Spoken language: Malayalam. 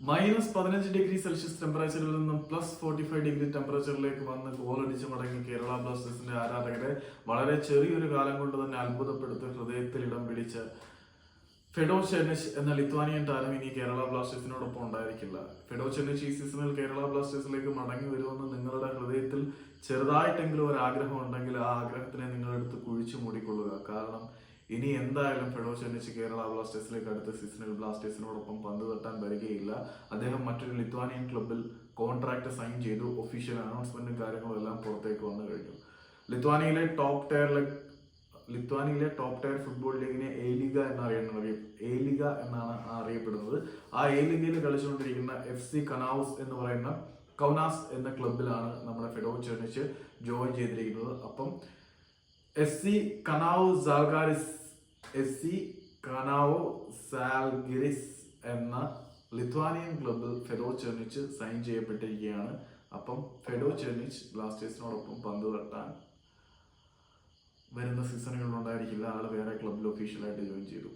മൈനസ് പതിനഞ്ച് ഡിഗ്രി സെൽഷ്യസ് ടെമ്പറേച്ചറിൽ നിന്നും പ്ലസ് ഫോർട്ടി ഫൈവ് ഡിഗ്രി ടെമ്പറേച്ചറിലേക്ക് വന്ന് ഗോളടിച്ച് മടങ്ങി കേരള ബ്ലാസ്റ്റേഴ്സിന്റെ ആരാധകരെ വളരെ ചെറിയൊരു കാലം കൊണ്ട് തന്നെ അത്ഭുതപ്പെടുത്തി ഹൃദയത്തിൽ ഇടം പിടിച്ച് ഫെഡോ ചെന്നിഷ് എന്ന ലിത്വാനിയൻ താരം ഇനി കേരള ബ്ലാസ്റ്റേഴ്സിനോടൊപ്പം ഉണ്ടായിരിക്കില്ല. ഫെഡോ ചെന്നിഷ് ഈ സീസണിൽ കേരള ബ്ലാസ്റ്റേഴ്സിലേക്ക് മടങ്ങി വരുമെന്ന് നിങ്ങളുടെ ഹൃദയത്തിൽ ചെറുതായിട്ടെങ്കിലും ഒരു ആഗ്രഹം ഉണ്ടെങ്കിൽ ആ ആഗ്രഹത്തിനെ നിങ്ങളെടുത്ത് കുഴിച്ചു മൂടിക്കൊള്ളുക. കാരണം ഇനി എന്തായാലും ഫെഡോ ചെന്നിച്ച് കേരള ബ്ലാസ്റ്റേഴ്സിലേക്ക് അടുത്ത സീസണിൽ ബ്ലാസ്റ്റേഴ്സിനോടൊപ്പം പന്ത് തട്ടാൻ വരികയില്ല. അദ്ദേഹം മറ്റൊരു ലിത്വാനിയൻ ക്ലബിൽ കോൺട്രാക്ട് സൈൻ ചെയ്തു. ഒഫീഷ്യൽ അനൗൺസ്മെന്റും കാര്യങ്ങളും എല്ലാം പുറത്തേക്ക് വന്നു കഴിഞ്ഞു. ലിത്വാനിയയിലെ ടോപ്പ് ടയറിലെ ലിത്വാനിയിലെ ടോപ്പ് ടയർ ഫുട്ബോൾ ലീഗിനെ എ ലീഗ എന്നറിയുന്ന എ ലീഗ എന്നാണ് അറിയപ്പെടുന്നത്. ആ എ ലീഗയിൽ കളിച്ചുകൊണ്ടിരിക്കുന്ന എഫ് സി കനാവ്സ് എന്ന് പറയുന്ന കൗനാസ് എന്ന ക്ലബിലാണ് നമ്മുടെ ഫെഡോ ചെർണിച്ച് ജോയിൻ ചെയ്തിരിക്കുന്നത്. അപ്പം S C Kauno Zalgiris S C Kauno Zalgiris എന്ന Lithuanian club Fedor Chernykh sign ചെയ്യപ്പെട്ടിരിക്കുകയാണ് അപ്പം ഫെഡോ ചെർണിച്ച് ബ്ലാസ്റ്റേഴ്സിനോടൊപ്പം പന്ത് തട്ടാൻ വരുന്ന സീസണുകളിലുണ്ടായിരിക്കില്ല ആൾ വേറെ ക്ലബ്ബിൽ ഒഫീഷ്യലായിട്ട് ജോയിൻ ചെയ്തു.